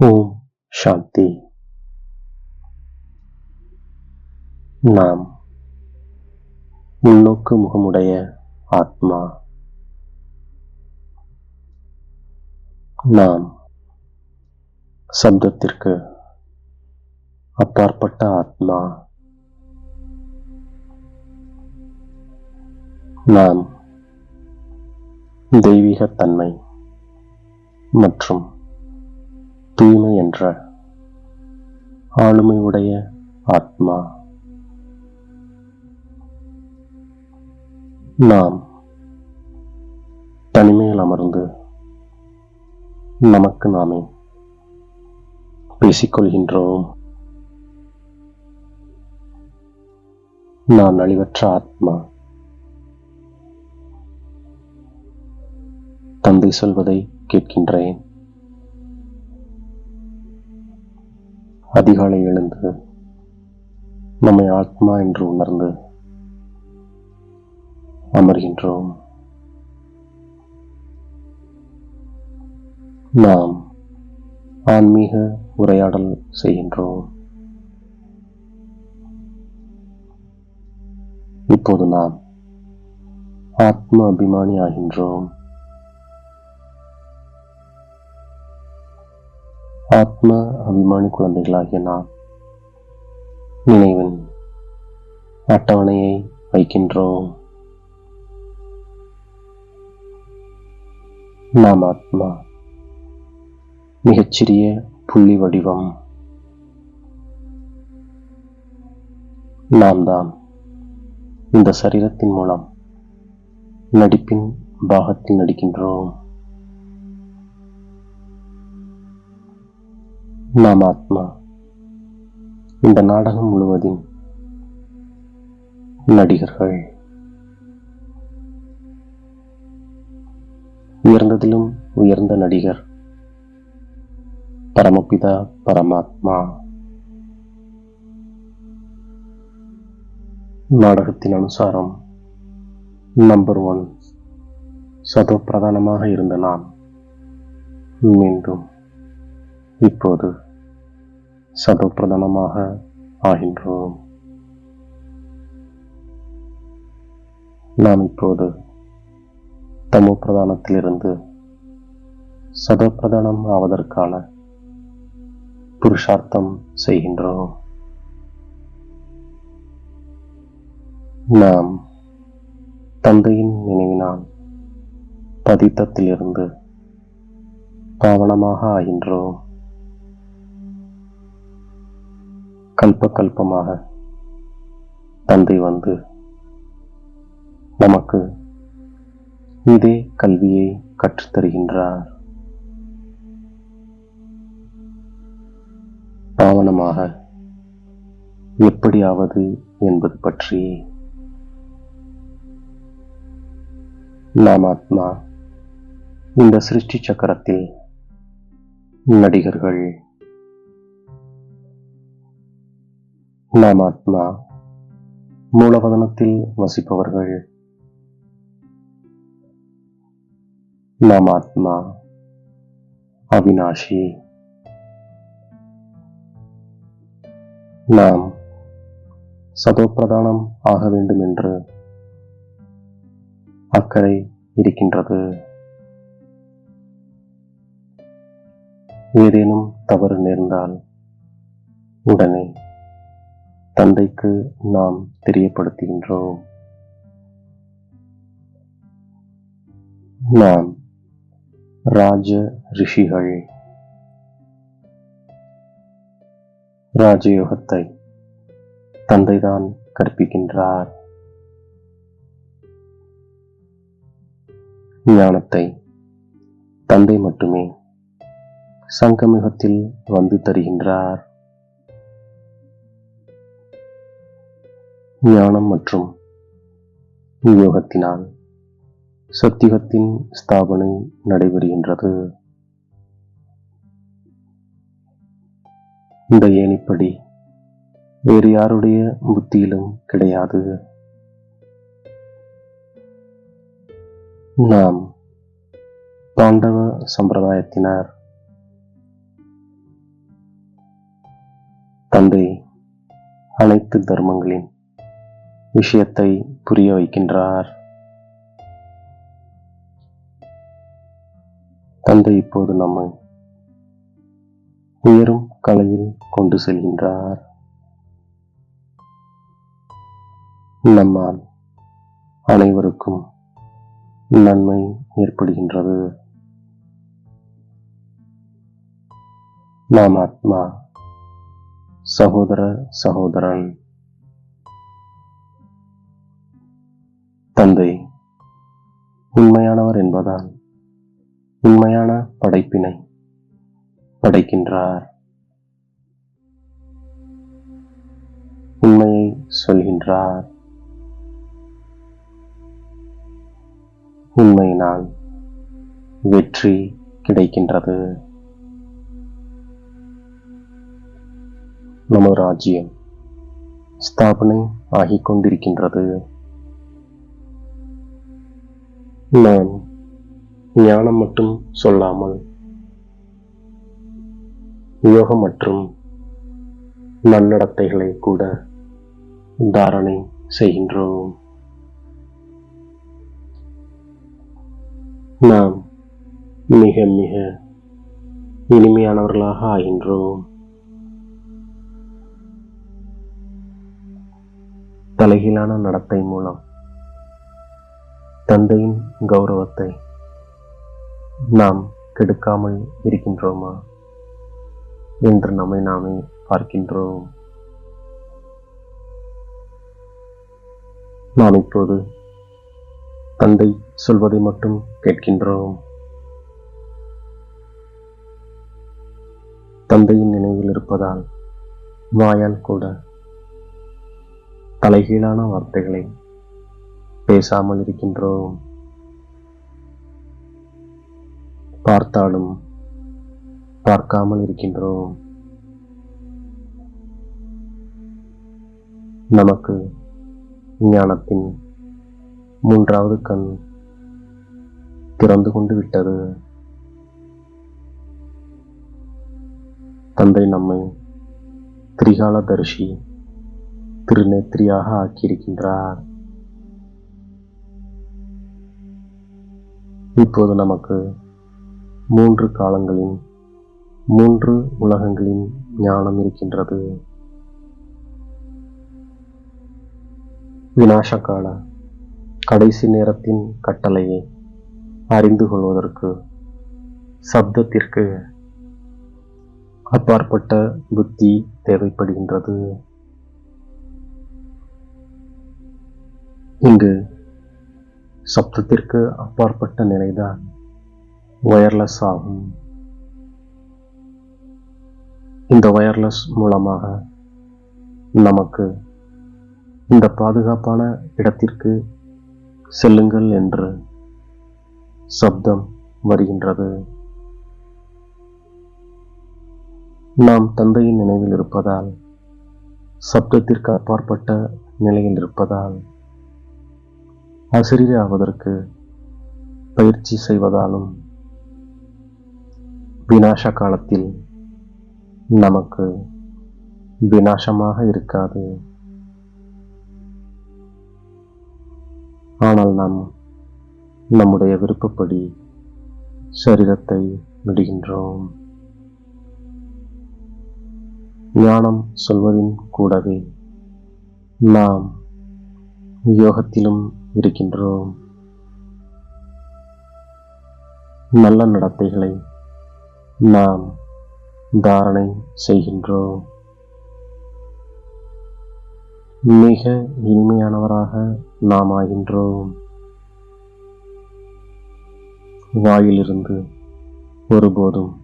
ஓம் சாந்தி நாம் முன்னோக்கு முகமுடைய ஆத்மா நாம் சப்தத்திற்கு அப்பாற்பட்ட ஆத்மா நாம் தெய்வீகத்தன்மை மற்றும் தூய்மை என்ற ஆளுமையுடைய ஆத்மா. நாம் தனிமையில் அமர்ந்து நமக்கு நாமே பேசிக்கொள்கின்றோம். நான் அழிவற்ற ஆத்மா. தந்தை சொல்வதை கேட்கின்றேன். அதிகாலை எழுந்து நம்மை ஆத்மா என்று உணர்ந்து அமர்கின்றோம். நாம் ஆன்மீக உரையாடல் செய்கின்றோம். இப்போது நாம் ஆத்ம அபிமானி ஆகின்றோம். ஆத்ம அபிமானி குழந்தைகளாகிய நாம் நினைவின் அட்டவணையை வைக்கின்றோம். நாம் ஆத்மா மிகச்சிறிய புள்ளி வடிவம். நாம் தான் இந்த சரீரத்தின் மூலம் நடிப்பின் பாகத்தில் நடிக்கின்றோம். நாம் ஆத்மா. இந்த நாடகம் முழுவதின் நடிகர்கள் உயர்ந்ததிலும் உயர்ந்த நடிகர் பரமபிதா பரமாத்மா. நாடகத்தின் அனுசாரம் நம்பர் ஒன். சதோ பிரதானமாக இருந்த நாம் மீண்டும் இப்போது சதோபிரதானமாக ஆகின்றோம். நாம் இப்போது தமோ பிரதானத்திலிருந்து சதோ ஆவதற்கான புருஷார்த்தம் செய்கின்றோம். நாம் தந்தையின் நினைவினால் பதித்தத்திலிருந்து பாவனமாக ஆகின்றோம். கல்ப கல்பமாக தந்தை வந்து நமக்கு இதே கல்வியை கற்றுத்தருகின்றார். ஆவணமாக எப்படியாவது என்பது பற்றி நாம் ஆத்மா இந்த சிருஷ்டி சக்கரத்தில் நடிகர்கள் நாம் ஆத்மா மூலவதனத்தில் வசிப்பவர்கள். நாம் ஆத்மா அவினாஷி. நாம் சதோப்பிரதானம் ஆக வேண்டும் என்று அக்கறை இருக்கின்றது. ஏதேனும் தவறு நேர்ந்தால் உடனே தந்தைக்கு நாம் தெரியப்படுத்துகின்றோம். நாம் ராஜ ரிஷிகள். ராஜயோகத்தை தந்தைதான் கற்பிக்கின்றார். ஞானத்தை தந்தை மட்டுமே சங்கமிகத்தில் வந்து தருகின்றார். ஞானம் மற்றும் யோகத்தினால் சத்தியத்தின் ஸ்தாபனை நடைபெறுகின்றது. இந்த ஏணிப்படி வேறு யாருடைய புத்தியிலும் கிடையாது. நாம் பாண்டவ சம்பிரதாயத்தினர் தந்தை அனைத்து தர்மங்களின் விஷயத்தை புரிய வைக்கின்றார். தந்தை இப்போது நம்மை உயரும் கலையில் கொண்டு செல்கின்றார். நம்மால் அனைவருக்கும் நன்மை ஏற்படுகின்றது. நாம் ஆத்மா சகோதர சகோதரன் தந்தை உண்மையானவர் என்பதால் உண்மையான படைப்பினை படைக்கின்றார். உண்மையை சொல்கின்றார். உண்மையினால் வெற்றி கிடைக்கின்றது. நமது ராஜ்யம் ஸ்தாபனை ஆகிக் கொண்டிருக்கின்றது. நான் ஞானம் மட்டும் சொல்லாமல் யோகம் மற்றும் நன்னடத்தைகளை கூட தாரணை செய்கின்றோம். நாம் மிக மிக இனிமையானவர்களாக ஆகின்றோம். தலைகீழான நடத்தை மூலம் தந்தையின் கௌரவத்தை நாம் கெடுக்காமல் இருக்கின்றோமா? என்று நம்மை நாமே பார்க்கின்றோம். நாம் இப்போது தந்தை சொல்வதை மட்டும் கேட்கின்றோம். தந்தையின் நினைவில் இருப்பதால் வாயால் கூட தலைகீழான வார்த்தைகளை பேசாமல் இருக்கின்றோம். பார்த்தாலும் பார்க்காமல் இருக்கின்றோம். நமக்கு ஞானத்தின் மூன்றாவது கண் திறந்து கொண்டு விட்டது. தந்தை நம்மை திரிகால தரிசி திருநேத்திரியாக ஆக்கியிருக்கின்றார். இப்போது நமக்கு மூன்று காலங்களின் மூன்று உலகங்களின் ஞானம் இருக்கின்றது. வினாசகால கடைசி நேரத்தின் கட்டளையை அறிந்து கொள்வதற்கு சப்தத்திற்கு அப்பாற்பட்ட புத்தி தேவைப்படுகின்றது. இங்கு சப்தத்திற்கு அப்பாற்பட்ட நிலைதான் ஒயர்லெஸ் ஆகும். இந்த ஒயர்லெஸ் மூலமாக நமக்கு இந்த பாதுகாப்பான இடத்திற்கு செல்லுங்கள் என்று சப்தம் வருகின்றது. நாம் தந்தையின் நினைவில் இருப்பதால் சப்தத்திற்கு அப்பாற்பட்ட நிலையில் இருப்பதால் ஆசிரியராவதற்கு பயிற்சி செய்வதாலும் வினாச காலத்தில் நமக்கு வினாசமாக இருக்காது. ஆனால் நாம் நம்முடைய விருப்பப்படி சரீரத்தை விடுகின்றோம் ஞானம் சொல்வதின் கூடவே நாம் யோகத்திலும் இருக்கின்றோம். நல்ல நடத்தைகளை நாம் தாரணை செய்கின்றோம். மிக இனிமையானவராக நாம் ஆகின்றோம். வாயிலிருந்து ஒருபோதும்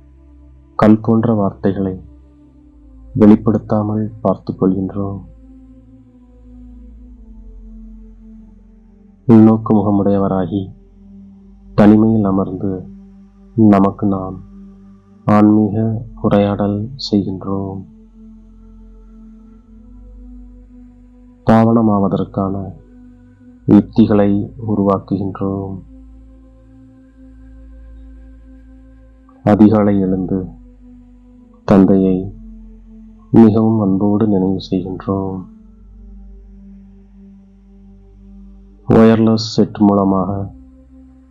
கல் போன்ற வார்த்தைகளை வெளிப்படுத்தாமல் பார்த்துக் கொள்கின்றோம். உள்நோக்கு முகமுடையவராகி தனிமையில் அமர்ந்து நமக்கு நாம் ஆன்மீக உரையாடல் செய்கின்றோம். பாவனமாவதற்கான யுக்திகளை உருவாக்குகின்றோம். அதிகாலை எழுந்து தந்தையை மிகவும் அன்போடு நினைவு செய்கின்றோம். ஒயர்லெஸ் செட் மூலமாக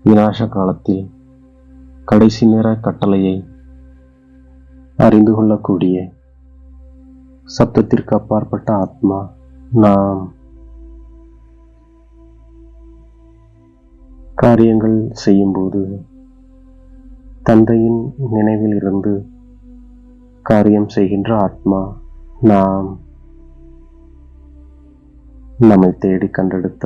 விநாச காலத்தில் கடைசி நேர கட்டளையை அறிந்து கொள்ளக்கூடிய சப்தத்திற்கு அப்பாற்பட்ட ஆத்மா நாம் காரியங்கள் செய்யும்போது தந்தையின் நினைவில் இருந்து காரியம் செய்கின்ற ஆத்மா நாம் நம்மை தேடி கண்டெடுத்த